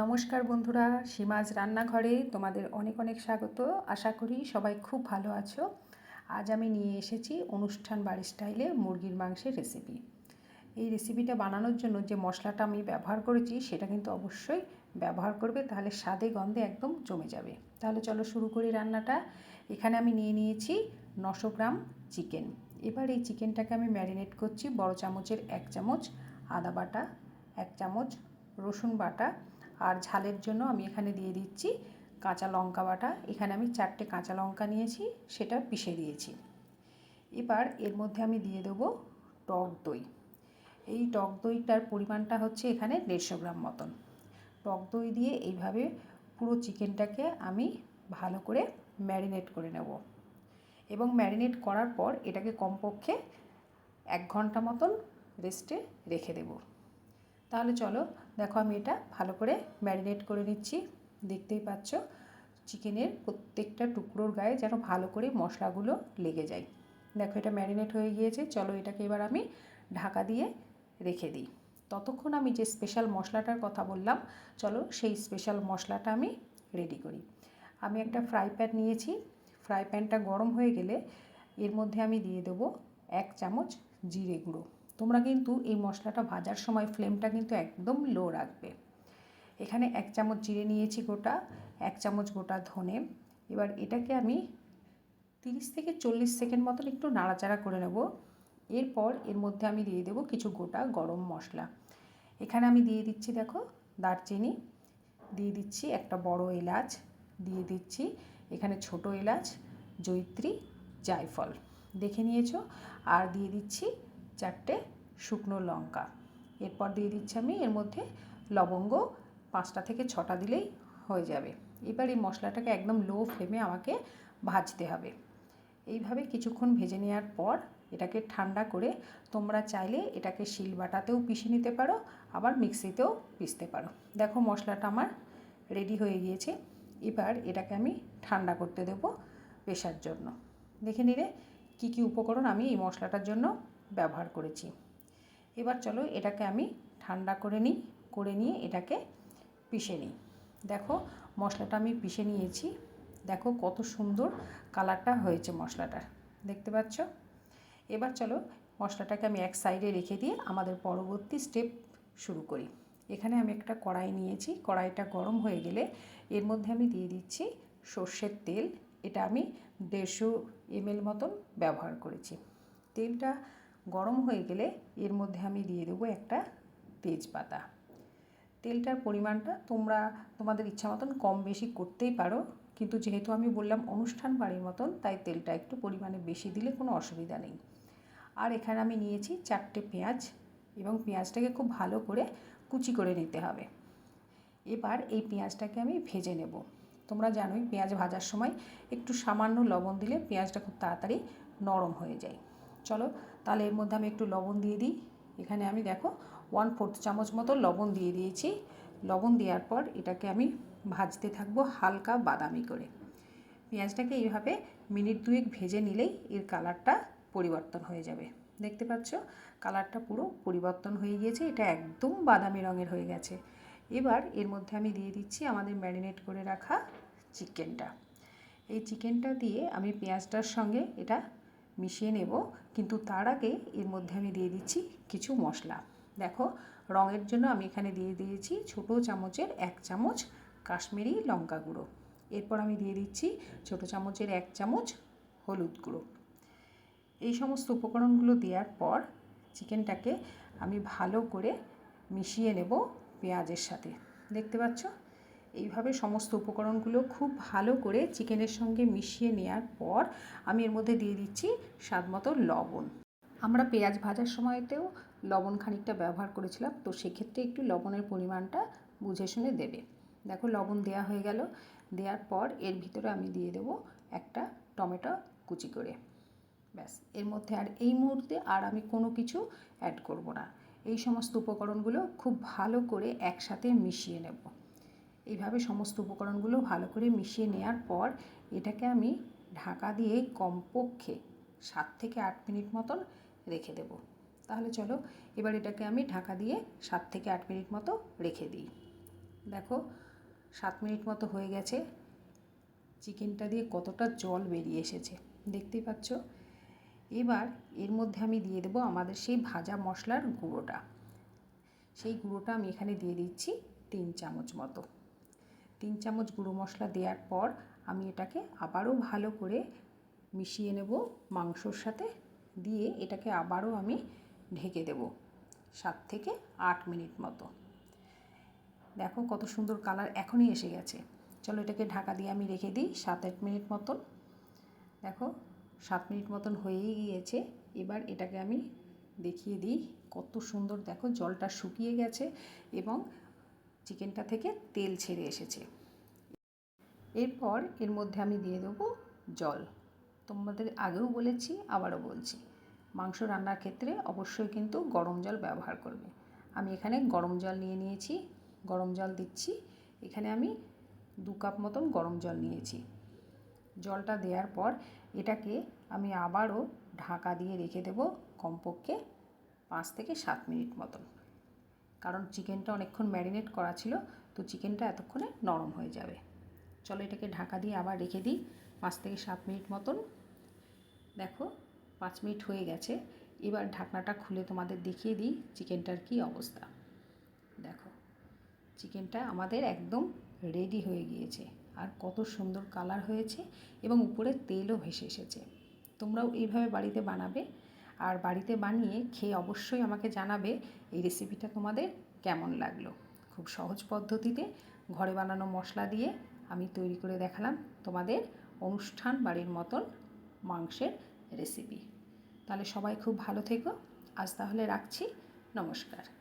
নমস্কার বন্ধুরা, সীমাজ রান্নাঘরে তোমাদের অনেক অনেক স্বাগত। আশা করি সবাই খুব ভালো আছো। আজ আমি নিয়ে এসেছি অনুষ্ঠান বাড়ি স্টাইলে মুরগির মাংসের রেসিপি এই রেসিপিটা বানানোর জন্য যে মশলাটা আমি ব্যবহার করেছি, সেটা কিন্তু অবশ্যই ব্যবহার করবে, তাহলে স্বাদে গন্ধে একদম জমে যাবে। তাহলে চলো শুরু করি রান্নাটা। এখানে আমি নিয়ে নিয়েছি নশো গ্রাম চিকেন। এবার এই চিকেনটাকে আমি ম্যারিনেট করছি বড় চামচের এক চামচ আদা বাটা, এক চামচ রসুন বাটা আর ঝালের জন্য আমি এখানে দিয়ে দিচ্ছি কাঁচা লঙ্কা বাটা। এখানে আমি চারটে কাঁচা লঙ্কা নিয়েছি, সেটা পিষে দিয়েছি। এবার এর মধ্যে আমি দিয়ে দেবো টক দই। এই টক দইটার পরিমাণটা হচ্ছে এখানে দেড়শো গ্রাম মতন। টক দই দিয়ে এইভাবে পুরো চিকেনটাকে আমি ভালো করে ম্যারিনেট করে নেব। এবং ম্যারিনেট করার পর এটাকে কমপক্ষে এক ঘণ্টা মতন রেস্টে রেখে দেবো। তাহলে চলো দেখো আমি এটা ভালো করে ম্যারিনেট করে নিচ্ছি। দেখতেই পাচ্ছ চিকেনের প্রত্যেকটা টুকরোর গায়ে যেন ভালো করে মশলাগুলো লেগে যায়। দেখো এটা ম্যারিনেট হয়ে গিয়েছে, চলো এটাকে এবার আমি ঢাকা দিয়ে রেখে দিই। ততক্ষণ আমি যে স্পেশাল মশলাটার কথা বললাম, চলো সেই স্পেশাল মশলাটা আমি রেডি করি। আমি একটা ফ্রাই প্যান নিয়েছি ফ্রাই প্যানটা গরম হয়ে গেলে এর মধ্যে আমি দিয়ে দেবো এক চামচ জিরে গুঁড়ো। তোমরা কিন্তু এই মশলাটা ভাজার সময় ফ্লেমটা কিন্তু একদম লো রাখবে। এখানে এক চামচ জিরে নিয়েছি গোটা, এক চামচ গোটা ধনে। এবার এটাকে আমি তিরিশ থেকে চল্লিশ সেকেন্ড মতন একটু নাড়াচাড়া করে নেব। এরপর এর মধ্যে আমি দিয়ে দেবো কিছু গোটা গরম মশলা। এখানে আমি দিয়ে দিচ্ছি দেখো দারচিনি, দিয়ে দিচ্ছি একটা বড় এলাচ, দিয়ে দিচ্ছি এখানে ছোট এলাচ জৈত্রী জায়ফল। দেখে নিয়েছো? আর দিয়ে দিচ্ছি চারটে শুকনো লঙ্কা। এরপর দিয়ে দিচ্ছি আমি এর মধ্যে লবঙ্গ, পাঁচটা থেকে ছটা দিলেই হয়ে যাবে। এবার এই মশলাটাকে একদম লো ফ্লেমে আমাকে ভাজতে হবে। এইভাবে কিছুক্ষণ ভেজে নেওয়ার পর এটাকে ঠান্ডা করে তোমরা চাইলে এটাকে শিল বাটাতেও পিষে নিতে পারো, আবার মিক্সিতেও পিষতে পারো। দেখো মশলাটা আমার রেডি হয়ে গিয়েছে। এবার এটাকে আমি ঠান্ডা করতে দেবো পেশার জন্য। দেখে নিলে কী কী উপকরণ আমি এই মশলাটার জন্য ব্যবহার করেছি। এবার চলো এটাকে আমি ঠান্ডা করে নিই, করে নিয়ে এটাকে পিষে নিই। দেখো মশলাটা আমি পিষে নিয়েছি। দেখো কত সুন্দর কালারটা হয়েছে মশলাটার। দেখতে পাচ্ছ? এবার চলো মশলাটাকে আমি এক সাইডে রেখে দিয়ে আমাদের পরবর্তী স্টেপ শুরু করি। এখানে আমি একটা কড়াই নিয়েছি। কড়াইটা গরম হয়ে গেলে এর মধ্যে আমি দিয়ে দিচ্ছি সর্ষের তেল। এটা আমি দেড়শো এমএল মতন ব্যবহার করেছি। তেলটা গরম হয়ে গেলে এর মধ্যে আমি দিয়ে দেবো একটা তেজপাতা। তেলটার পরিমাণটা তোমরা তোমাদের ইচ্ছা মতন কম বেশি করতেই পারো, কিন্তু যেহেতু আমি বললাম অনুষ্ঠান বাড়ির মতন, তাই তেলটা একটু পরিমাণে বেশি দিলে কোনো অসুবিধা নেই। আর এখানে আমি নিয়েছি চারটে পেঁয়াজ এবং পেঁয়াজটাকে খুব ভালো করে কুচি করে নিতে হবে। এবার এই পেঁয়াজটাকে আমি ভেজে নেব। তোমরা জানোই পেঁয়াজ ভাজার সময় একটু সামান্য লবণ দিলে পেঁয়াজটা খুব তাড়াতাড়ি নরম হয়ে যায়। চলো, তাহলে এর মধ্যে আমি একটু লবণ দিয়ে দিই। এখানে আমি দেখো ওয়ান ফোর্থ চামচ মতো লবণ দিয়ে দিয়েছি। লবণ দেওয়ার পর এটাকে আমি ভাজতে থাকব হালকা বাদামি করে। পেঁয়াজটাকে এইভাবে মিনিট দুয়েক ভেজে নিলেই এর কালারটা পরিবর্তন হয়ে যাবে। দেখতে পাচ্ছ? কালারটা পুরো পরিবর্তন হয়ে গিয়েছে, এটা একদম বাদামি রঙের হয়ে গেছে। এবার এর মধ্যে আমি দিয়ে দিচ্ছি আমাদের ম্যারিনেট করে রাখা চিকেনটা এই চিকেনটা দিয়ে আমি পেঁয়াজটার সঙ্গে এটা মিশিয়ে নেব। কিন্তু তার আগে এর মধ্যে আমি দিয়ে দিচ্ছি কিছু মশলা। দেখো, রঙের জন্য আমি এখানে দিয়ে দিয়েছি ছোট চামচের এক চামচ কাশ্মীরি লঙ্কা গুঁড়ো। এরপর আমি দিয়ে দিচ্ছি ছোট চামচের এক চামচ হলুদ গুঁড়ো। এই সমস্ত উপকরণগুলো দেওয়ার পর চিকেনটাকে আমি ভালো করে মিশিয়ে নেব পেঁয়াজের সাথে। দেখতে পাচ্ছ? এইভাবে সমস্ত উপকরণগুলো খুব ভালো করে চিকেনের সঙ্গে মিশিয়ে নেওয়ার পর আমি এর মধ্যে দিয়ে দিচ্ছি স্বাদ মতো লবণ। আমরা পেঁয়াজ ভাজার সময়তেও লবণ খানিকটা ব্যবহার করেছিলাম, তো সেক্ষেত্রে একটু লবণের পরিমাণটা বুঝে শুনে দেবে। দেখো লবণ দেওয়া হয়ে গেল, দেওয়ার পর এর ভিতরে আমি দিয়ে দেবো একটা টমেটো কুচি করে। ব্যাস, এর মধ্যে আর এই মুহূর্তে আর আমি কোনো কিছু অ্যাড করব না। এই সমস্ত উপকরণগুলো খুব ভালো করে একসাথে মিশিয়ে নেব। এইভাবে সমস্ত উপকরণগুলো ভালো করে মিশিয়ে নেওয়ার পর এটাকে আমি ঢাকা দিয়ে কমপক্ষে সাত থেকে আট মিনিট মতন রেখে দেব। তাহলে চলো, এবার এটাকে আমি ঢাকা দিয়ে সাত থেকে আট মিনিট মতো রেখে দিই। দেখো, সাত মিনিট মতো হয়ে গেছে। চিকেনটা দিয়ে কতটা জল বেরিয়ে এসেছে, দেখতেই পাচ্ছ? এবার এর মধ্যে আমি দিয়ে দেবো আমাদের সেই ভাজা মশলার গুঁড়োটা। সেই গুঁড়োটা আমি এখানে দিয়ে দিচ্ছি তিন চামচ মতো। তিন চামচ গুঁড়ো মশলা দেওয়ার পর আমি এটাকে আবারও ভালো করে মিশিয়ে নেব মাংসর সাথে। দিয়ে এটাকে আবারও আমি ঢেকে দেব সাত থেকে আট মিনিট মতো। দেখো কত সুন্দর কালার এখনই এসে গেছে। চলো এটাকে ঢাকা দিয়ে আমি রেখে দিই সাত আট মিনিট মতন। দেখো সাত মিনিট মতন হয়েই গিয়েছে। এবার এটাকে আমি দেখিয়ে দিই কত সুন্দর দেখো জলটা শুকিয়ে গেছে এবং চিকেনটা থেকে তেল ছেড়ে এসেছে। এরপর এর মধ্যে আমি দিয়ে দেবো জল। তোমাদের আগেও বলেছি, আবারও বলছি, মাংস রান্নার ক্ষেত্রে অবশ্যই কিন্তু গরম জল ব্যবহার করবে। আমি এখানে গরম জল নিয়ে নিয়েছি, গরম জল দিচ্ছি, এখানে আমি দু কাপ মতন গরম জল নিয়েছি। জলটা দেওয়ার পর এটাকে আমি আবারও ঢাকা দিয়ে রেখে দেব কমপক্ষে পাঁচ থেকে সাত মিনিট মতন। কারণ চিকেনটা অনেকক্ষণ ম্যারিনেট করা ছিল, তো চিকেনটা এতক্ষণে নরম হয়ে যাবে। চলো এটাকে ঢাকা দিয়ে আবার রেখে দিই, পাঁচ থেকে সাত মিনিট মতন। দেখো, পাঁচ মিনিট হয়ে গেছে। এবার ঢাকনাটা খুলে তোমাদের দেখিয়ে দিই চিকেনটার কি অবস্থা। দেখো, চিকেনটা আমাদের একদম রেডি হয়ে গিয়েছে। আর কত সুন্দর কালার হয়েছে এবং উপরে তেলও ভেসে এসেছে। তোমরাও এইভাবে বাড়িতে বানাবে আর বাড়িতে বানিয়ে খেয়ে অবশ্যই আমাকে জানাবে এই রেসিপিটা তোমাদের কেমন লাগল। খুব সহজ পদ্ধতিতে ঘরে বানানো মশলা দিয়ে আমি তৈরি করে দেখালাম তোমাদের অনুষ্ঠান বাড়ির মতন মাংসের রেসিপি তাহলে সবাই খুব ভালো থেকো। আজ তাহলে রাখছি। নমস্কার।